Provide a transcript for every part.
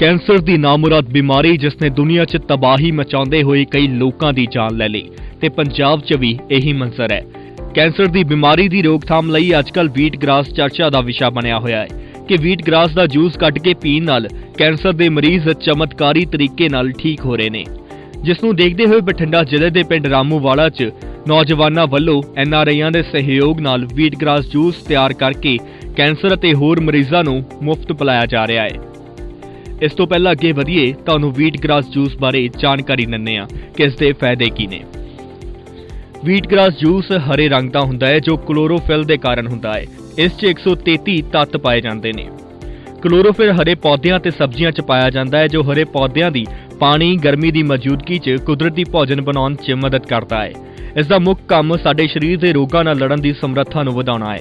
Cancer ਦੀ ਨਾਮੁਰਾਦ ਬਿਮਾਰੀ ਜਿਸ ਨੇ ਦੁਨੀਆ 'ਚ ਤਬਾਹੀ ਮਚਾਉਂਦੇ ਹੋਏ ਕਈ ਲੋਕਾਂ ਦੀ ਜਾਨ ਲੈ ਲਈ ਤੇ ਪੰਜਾਬ 'ਚ ਵੀ ਇਹੀ ਮੰਜ਼ਰ ਹੈ। ਕੈਂਸਰ ਦੀ ਬਿਮਾਰੀ ਦੀ ਰੋਕਥਾਮ ਲਈ ਅੱਜਕੱਲ ਵੀਟ ਗ੍ਰਾਸ ਚਰਚਾ ਦਾ ਵਿਸ਼ਾ ਬਣਿਆ ਹੋਇਆ ਹੈ ਕਿ ਵੀਟ ਗ੍ਰਾਸ ਦਾ ਜੂਸ ਕੱਢ ਕੇ ਪੀਣ ਨਾਲ ਕੈਂਸਰ ਦੇ ਮਰੀਜ਼ ਚਮਤਕਾਰੀ ਤਰੀਕੇ ਨਾਲ ਠੀਕ ਹੋ ਰਹੇ ਨੇ। ਜਿਸ ਨੂੰ ਦੇਖਦੇ ਹੋਏ ਬਠਿੰਡਾ ਜ਼ਿਲ੍ਹੇ ਦੇ ਪਿੰਡ ਰਾਮੂਵਾਲਾ 'ਚ ਨੌਜਵਾਨਾਂ ਵੱਲੋਂ ਐਨਆਰਆਈਆਂ ਦੇ ਸਹਿਯੋਗ ਨਾਲ ਵੀਟ ਗ੍ਰਾਸ ਜੂਸ ਤਿਆਰ ਕਰਕੇ ਕੈਂਸਰ ਅਤੇ ਹੋਰ ਮਰੀਜ਼ਾਂ ਨੂੰ ਮੁਫਤ ਪਿਲਾਇਆ ਜਾ ਰਿਹਾ ਹੈ। ਇਸ ਤੋਂ ਪਹਿਲਾਂ ਅੱਗੇ ਵਧੀਏ, ਤੁਹਾਨੂੰ ਵੀਟ ਗ੍ਰਾਸ ਜੂਸ ਬਾਰੇ ਜਾਣਕਾਰੀ ਦਿੰਦੇ ਹਾਂ, ਕਿ ਇਸ ਦੇ ਫਾਇਦੇ ਕੀ ਨੇ। ਵੀਟ ਗ੍ਰਾਸ ਜੂਸ ਹਰੇ ਰੰਗ ਦਾ ਹੁੰਦਾ ਹੈ, ਜੋ ਕਲੋਰੋਫਿਲ ਦੇ ਕਾਰਨ ਹੁੰਦਾ ਹੈ। ਇਸ 'ਚ 133 ਤੱਤ ਪਾਏ ਜਾਂਦੇ ਨੇ। ਕਲੋਰੋਫਿਲ ਹਰੇ ਪੌਦਿਆਂ ਤੇ ਸਬਜ਼ੀਆਂ 'ਚ ਪਾਇਆ ਜਾਂਦਾ ਹੈ, ਜੋ ਹਰੇ ਪੌਦਿਆਂ ਦੀ ਪਾਣੀ, ਗਰਮੀ ਦੀ ਮੌਜੂਦਗੀ 'ਚ ਕੁਦਰਤੀ ਭੋਜਨ ਬਣਾਉਣ 'ਚ ਮਦਦ ਕਰਦਾ ਹੈ। ਇਸ ਦਾ ਮੁੱਖ ਕੰਮ ਸਾਡੇ ਸਰੀਰ ਦੇ ਰੋਗਾਂ ਨਾਲ ਲੜਨ ਦੀ ਸਮਰੱਥਾ ਨੂੰ ਵਧਾਉਣਾ ਹੈ।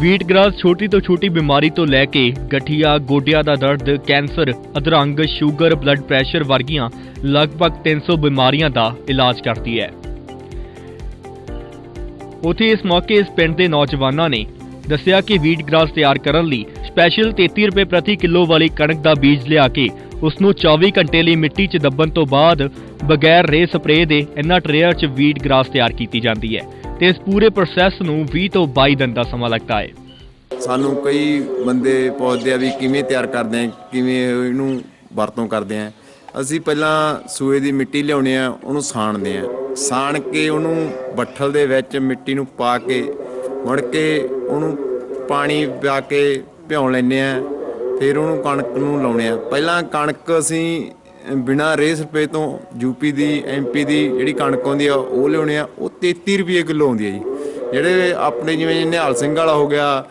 ਵੀਟ ਗ੍ਰਾਸ ਛੋਟੀ ਤੋਂ ਛੋਟੀ ਬਿਮਾਰੀ ਤੋਂ ਲੈ ਕੇ ਗਠੀਆ, ਗੋਡਿਆਂ ਦਾ ਦਰਦ, ਕੈਂਸਰ, ਅਧਰੰਗ, ਸ਼ੂਗਰ ਬਲੱਡ ਪ੍ਰੈਸ਼ਰ ਵਰਗੀਆਂ ਲਗਭਗ 300 ਬਿਮਾਰੀਆਂ ਦਾ ਇਲਾਜ ਕਰਦੀ ਹੈ। ਉਥੇ ਇਸ ਮੌਕੇ ਇਸ ਪਿੰਡ ਦੇ ਨੌਜਵਾਨਾਂ ਨੇ ਦੱਸਿਆ ਕਿ ਵੀਟ ਗ੍ਰਾਸ ਤਿਆਰ ਕਰਨ ਲਈ ਸਪੈਸ਼ਲ 33 ਰੁਪਏ ਪ੍ਰਤੀ ਕਿਲੋ ਵਾਲੀ ਕਣਕ ਦਾ ਬੀਜ ਲਿਆ ਕੇ ਉਸ ਨੂੰ 24 ਘੰਟੇ ਲਈ ਮਿੱਟੀ 'ਚ ਦੱਬਣ ਤੋਂ ਬਾਅਦ ਬਗੈਰ ਰੇ ਸਪਰੇਅ ਦੇ ਇਹਨਾਂ ਟਰੇਅਰ 'ਚ ਵੀਟ ਗ੍ਰਾਸ ਤਿਆਰ ਕੀਤੀ ਜਾਂਦੀ ਹੈ। ਤੇ ਇਸ ਪੂਰੇ ਪ੍ਰੋਸੈਸ ਨੂੰ 20 ਤੋਂ 22 ਦਿਨ ਦਾ ਸਮਾਂ ਲੱਗਦਾ ਹੈ। ਸਾਨੂੰ ਕਈ ਬੰਦੇ ਪੁੱਛਦੇ ਆ ਵੀ ਕਿਵੇਂ ਤਿਆਰ ਕਰਦੇ ਆ, ਕਿਵੇਂ ਇਹਨੂੰ ਵਰਤੋਂ ਕਰਦੇ ਆ। ਅਸੀਂ ਪਹਿਲਾਂ ਸੂਏ ਦੀ ਮਿੱਟੀ ਲਿਆਉਣੇ ਆ, ਉਹਨੂੰ ਸਾਣਦੇ ਆ। ਸਾਣ ਕੇ ਉਹਨੂੰ ਬੱਠਲ ਦੇ ਵਿੱਚ ਮਿੱਟੀ ਨੂੰ ਪਾ ਕੇ, ਮੁੜ ਕੇ ਉਹਨੂੰ ਪਾਣੀ ਪਾ ਕੇ ਭਿਉਂ ਲੈਂਦੇ ਆ, ਫਿਰ ਉਹਨੂੰ ਕਣਕ ਨੂੰ ਲਾਉਣੇ ਆ। ਪਹਿਲਾਂ ਕਣਕ ਅਸੀਂ ਬਿਨਾ ਰੇਹ ਸਪਰੇ ਤੋਂ ਯੂਪੀ ਦੀ ਐਮਪੀ ਦੀ ਜਿਹੜੀ ਕਣਕ ਆਉਂਦੀ ਆ, ਉਹ ਲਿਆਉਣੇ ਆ, ਉਹ 33 ਰੁਪਏ ਕਿਲੋ ਆਉਂਦੀ ਹੈ ਜੀ। ਜਿਹੜੇ ਆਪਣੇ ਜਿਵੇਂ ਨਿਹਾਲ ਸਿੰਘ ਵਾਲਾ ਹੋ ਗਿਆ,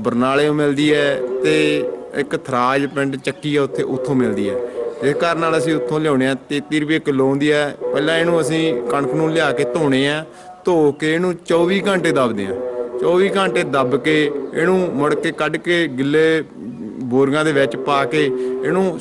ਬਰਨਾਲੇ ਮਿਲਦੀ ਹੈ ਤੇ ਇੱਕ ਥਰਾਜ ਪਿੰਡ ਚੱਕੀ ਆ, ਉੱਥੇ ਉੱਥੋਂ ਮਿਲਦੀ ਹੈ। ਇਸ ਕਾਰਨ ਨਾਲ ਅਸੀਂ ਉੱਥੋਂ ਲਿਆਉਣੇ ਆ 33 ਰੁਪਏ ਕਿਲੋ ਆਉਂਦੀ ਹੈ। ਪਹਿਲਾਂ ਇਹਨੂੰ ਅਸੀਂ ਕਣਕ ਨੂੰ ਲਿਆ ਕੇ ਧੋਣੇ ਆ, ਧੋ ਕੇ ਇਹਨੂੰ 24 ਘੰਟੇ ਦਬਦੇ ਆ। 24 ਘੰਟੇ ਦੱਬ ਕੇ ਇਹਨੂੰ ਮੁੜ ਕੇ ਕੱਢ ਕੇ ਗਿੱਲੇ ਬੋਰੀਆਂ ਦੇ ਵਿੱਚ ਪਾ ਕੇ ਇਹਨੂੰ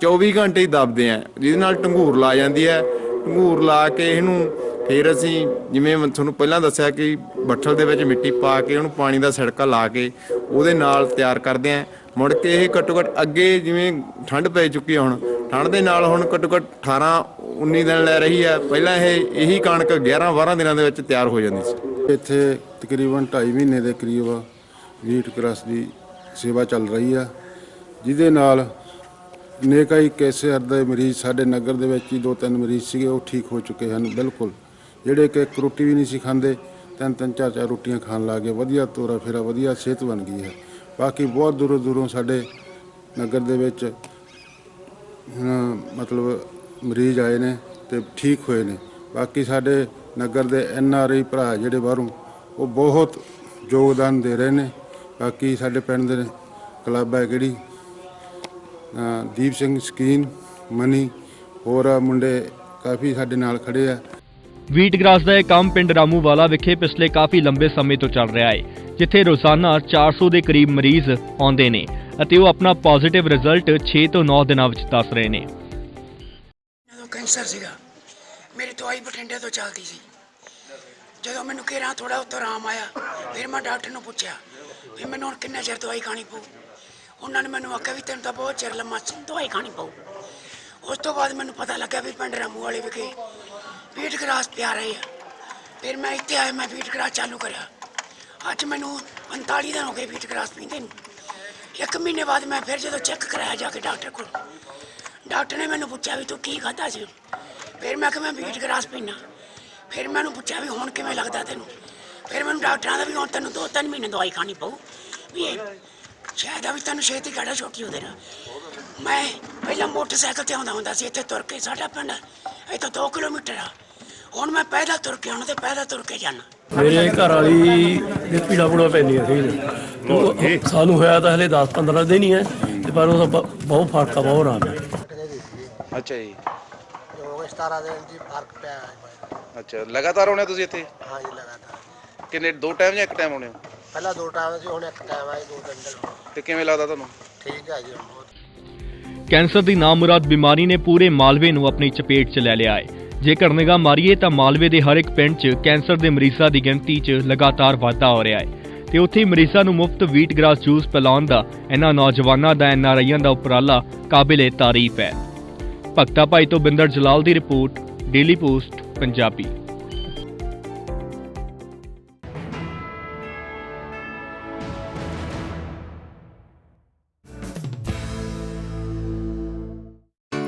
24 ਘੰਟੇ ਹੀ ਦਬਦੇ ਆ, ਜਿਹਦੇ ਨਾਲ ਟੰਗੂਰ ਲਾ ਜਾਂਦੀ ਹੈ। ਟੰਗੂਰ ਲਾ ਕੇ ਇਹਨੂੰ ਫਿਰ ਅਸੀਂ ਜਿਵੇਂ ਮੈਂ ਤੁਹਾਨੂੰ ਪਹਿਲਾਂ ਦੱਸਿਆ ਕਿ ਬੱਠਲ ਦੇ ਵਿੱਚ ਮਿੱਟੀ ਪਾ ਕੇ ਉਹਨੂੰ ਪਾਣੀ ਦਾ ਛਿੜਕਾ ਲਾ ਕੇ ਉਹਦੇ ਨਾਲ ਤਿਆਰ ਕਰਦੇ ਆ। ਮੁੜ ਕੇ ਇਹ ਘੱਟੋ ਘੱਟ ਅੱਗੇ ਜਿਵੇਂ ਠੰਡ ਪੈ ਚੁੱਕੀ ਆ ਹੁਣ, ਠੰਡ ਦੇ ਨਾਲ ਹੁਣ ਘੱਟੋ ਘੱਟ 18 19 ਦਿਨ ਲੈ ਰਹੀ ਹੈ। ਪਹਿਲਾਂ ਇਹ ਇਹੀ ਕਣਕ 11 12 ਦਿਨਾਂ ਦੇ ਵਿੱਚ ਤਿਆਰ ਹੋ ਜਾਂਦੀ ਸੀ। ਇੱਥੇ ਤਕਰੀਬਨ 2.5 ਮਹੀਨੇ ਦੇ ਕਰੀਬ ਵੀਟ ਕ੍ਰਸ ਦੀ ਸੇਵਾ ਚੱਲ ਰਹੀ ਆ, ਜਿਹਦੇ ਨਾਲ ਨੇਕਾਈ ਕੈਂਸਰ ਦੇ ਮਰੀਜ਼ ਸਾਡੇ ਨਗਰ ਦੇ ਵਿੱਚ ਹੀ ਦੋ ਤਿੰਨ ਮਰੀਜ਼ ਸੀਗੇ, ਉਹ ਠੀਕ ਹੋ ਚੁੱਕੇ ਹਨ, ਬਿਲਕੁਲ। ਜਿਹੜੇ ਕਿ ਇੱਕ ਰੋਟੀ ਵੀ ਨਹੀਂ ਸੀ ਖਾਂਦੇ, ਤਿੰਨ ਤਿੰਨ ਚਾਰ ਚਾਰ ਰੋਟੀਆਂ ਖਾਣ ਲੱਗ ਗਏ, ਵਧੀਆ ਤੋਰਾ ਫੇਰਾ, ਵਧੀਆ ਸਿਹਤ ਬਣ ਗਈ ਹੈ। ਬਾਕੀ ਬਹੁਤ ਦੂਰੋਂ ਦੂਰੋਂ ਸਾਡੇ ਨਗਰ ਦੇ ਵਿੱਚ ਮਤਲਬ ਮਰੀਜ਼ ਆਏ ਨੇ ਤੇ ਠੀਕ ਹੋਏ ਨੇ। ਬਾਕੀ ਸਾਡੇ ਨਗਰ ਦੇ ਐਨ ਆਰ ਆਈ ਭਰਾ ਜਿਹੜੇ ਬਾਹਰੋਂ, ਉਹ ਬਹੁਤ ਯੋਗਦਾਨ ਦੇ ਰਹੇ ਨੇ। ਬਾਕੀ ਸਾਡੇ ਪਿੰਡ ਦੇ ਕਲੱਬ ਹੈ ਕਿਹੜੀ? ਦੀਪ ਸਿੰਘ ਸਕੀਨ ਮਨੀ ਹੋਰ ਆ ਮੁੰਡੇ ਕਾਫੀ ਸਾਡੇ ਨਾਲ ਖੜੇ ਆ। ਵੀਟ ਗ੍ਰਾਸ ਦਾ ਇਹ ਕੰਮ ਪਿੰਡ ਰਾਮੂਵਾਲਾ ਵਿਖੇ ਪਿਛਲੇ ਕਾਫੀ ਲੰਬੇ ਸਮੇਂ ਤੋਂ ਚੱਲ ਰਿਹਾ ਹੈ ਜਿੱਥੇ ਰੋਜ਼ਾਨਾ 400 ਦੇ ਕਰੀਬ ਮਰੀਜ਼ ਆਉਂਦੇ ਨੇ ਅਤੇ ਉਹ ਆਪਣਾ ਪੋਜ਼ਿਟਿਵ ਰਿਜ਼ਲਟ 6 ਤੋਂ 9 ਦਿਨਾਂ ਵਿੱਚ ਦੱਸ ਰਹੇ ਨੇ। ਜਦੋਂ ਕੈਂਸਰ ਸੀਗਾ ਮੇਰੀ ਦਵਾਈ ਬਠਿੰਡੇ ਤੋਂ ਚੱਲਦੀ ਸੀ। ਜਦੋਂ ਮੈਨੂੰ ਕਿਹਾ ਥੋੜਾ ਉਤੋਂ ਆਰਾਮ ਆਇਆ ਫਿਰ ਮੈਂ ਡਾਕਟਰ ਨੂੰ ਪੁੱਛਿਆ ਵੀ ਮੈਨੂੰ ਹੁਣ ਕਿੰਨਾ ਚਿਰ ਦਵਾਈ ਖਾਣੀ ਪਊ? ਉਹਨਾਂ ਨੇ ਮੈਨੂੰ ਆਖਿਆ ਵੀ ਤੈਨੂੰ ਤਾਂ ਬਹੁਤ ਚਿਰ ਲੰਮਾ ਦਵਾਈ ਖਾਣੀ ਪਊ। ਉਸ ਤੋਂ ਬਾਅਦ ਮੈਨੂੰ ਪਤਾ ਲੱਗਾ ਵੀ ਪਿੰਡ ਰਾਮੂ ਵਾਲੇ ਵਿਖੇ ਵੀਟ ਗ੍ਰਾਸ ਪਿਆ ਰਹੇ ਆ। ਫਿਰ ਮੈਂ ਇੱਥੇ ਆਇਆ, ਮੈਂ ਵੀਟ ਗ੍ਰਾਸ ਚਾਲੂ ਕਰਿਆ। ਅੱਜ ਮੈਨੂੰ 45 ਦਿਨ ਹੋ ਗਏ ਵੀਟ ਗ੍ਰਾਸ ਪੀਂਦੇ ਨੂੰ। ਇੱਕ ਮਹੀਨੇ ਬਾਅਦ ਮੈਂ ਫਿਰ ਜਦੋਂ ਚੈੱਕ ਕਰਾਇਆ ਜਾ ਕੇ ਡਾਕਟਰ ਕੋਲ, ਡਾਕਟਰ ਨੇ ਮੈਨੂੰ ਪੁੱਛਿਆ ਵੀ ਤੂੰ ਕੀ ਖਾਧਾ ਸੀ? ਫਿਰ ਮੈਂ ਕਿਹਾ ਮੈਂ ਵੀਟ ਗ੍ਰਾਸ ਪੀਣਾ ਫਿਰ ਮੈਨੂੰ ਪੁੱਛਿਆ ਵੀ ਹੁਣ ਕਿਵੇਂ ਲੱਗਦਾ ਤੈਨੂੰ? ਫਿਰ ਮੈਨੂੰ ਡਾਕਟਰਾਂ ਦਾ ਵੀ ਹੁਣ ਤੈਨੂੰ ਦੋ ਤਿੰਨ ਮਹੀਨੇ ਦਵਾਈ ਖਾਣੀ ਪਊ। ਵੀ ਸ਼ਾਇਦ ਆ ਵੀ ਤੈਨੂੰ ਛੇਤੀ ਕਾੜਾ ਛੋਟੀ ਹੋ ਦੇਣਾ ਮੈਂ ਪਹਿਲਾਂ ਮੋਟਰਸਾਈਕਲ ਤੇ ਆਉਂਦਾ ਹੁੰਦਾ ਸੀ ਇੱਥੇ ਤੁਰ ਕੇ ਸਾਡਾ ਪਿੰਡ ਇੱਥੋਂ 2 ਕਿਲੋਮੀਟਰ ਆ। ਹੁਣ ਮੈਂ ਪੈਦਲ ਤੁਰ ਕੇ ਆਉਣਾ ਤੇ ਪੈਦਲ ਤੁਰ ਕੇ ਜਾਣਾ। ਮੇਰੇ ਘਰ ਵਾਲੀ ਦੇ ਪੀੜਾ ਪੂੜਾ ਪੈਂਦੀਆਂ ਸੀ। ਸਾਨੂੰ ਹੋਇਆ ਤਾਂ ਹਲੇ 10 15 ਦਿਨ ਹੀ ਹੈ ਤੇ ਪਰ ਉਹ ਬਹੁਤ ਫ਼ਰਕ ਆ ਬਹੁਤ ਆਰਾਮ ਹੈ ਅੱਛਾ ਜੀ। ਹੋ ਗਏ 17 ਦਿਨ ਦੀ ਫ਼ਰਕ ਪਿਆ ਹੈ। ਅੱਛਾ ਲਗਾਤਾਰ ਆਉਣੇ ਤੁਸੀਂ ਇੱਥੇ? ਹਾਂ ਜੀ ਲਗਾਤਾਰ। ਕਿੰਨੇ ਦੋ ਟਾਈਮ ਜਾਂ ਇੱਕ ਟਾਈਮ ਆਉਣੇ ਹੋ? ਪਹਿਲਾਂ ਦੋ ਟਾਈਮ ਸੀ ਹੁਣ ਇੱਕ ਟਾਈਮ ਆਏ ਦੋ ਦਿਨ। ਤੇ ਕਿਵੇਂ ਲੱਗਦਾ ਤੁਹਾਨੂੰ? ਠੀਕ ਹੈ ਜੀ ਹੁਣ ਬਹੁਤ। ਕੈਂਸਰ ਦੀ ਨਾਮੁਰਾਦ ਬਿਮਾਰੀ ਨੇ ਪੂਰੇ ਮਾਲਵੇ ਨੂੰ ਆਪਣੀ ਚਪੇਟ 'ਚ ਲੈ ਲਿਆ ਹੈ। ਜੇਕਰ ਨਿਗਾਹ ਮਾਰੀਏ ਤਾਂ ਮਾਲਵੇ ਦੇ ਹਰ ਇੱਕ ਪਿੰਡ 'ਚ ਕੈਂਸਰ ਦੇ ਮਰੀਜ਼ਾਂ ਦੀ ਗਿਣਤੀ 'ਚ ਲਗਾਤਾਰ ਵਾਧਾ ਹੋ ਰਿਹਾ ਹੈ। ਤੇ ਉੱਥੇ ਹੀ ਮਰੀਜ਼ਾਂ ਨੂੰ ਮੁਫਤ ਵੀਟ ਗ੍ਰਾਸ ਜੂਸ ਪਿਲਾਉਣ ਦਾ ਇਹਨਾਂ ਨੌਜਵਾਨਾਂ ਦਾ ਐਨਆਰਆਈਆਂ ਦਾ ਉਪਰਾਲਾ ਕਾਬਿਲੇ ਤਾਰੀਫ ਹੈ। ਭਗਤਾ ਭਾਈ ਤੋਂ ਬਿੰਦਰ ਜਲਾਲ ਦੀ ਰਿਪੋਰਟ ਡੇਲੀ ਪੋਸਟ ਪੰਜਾਬੀ।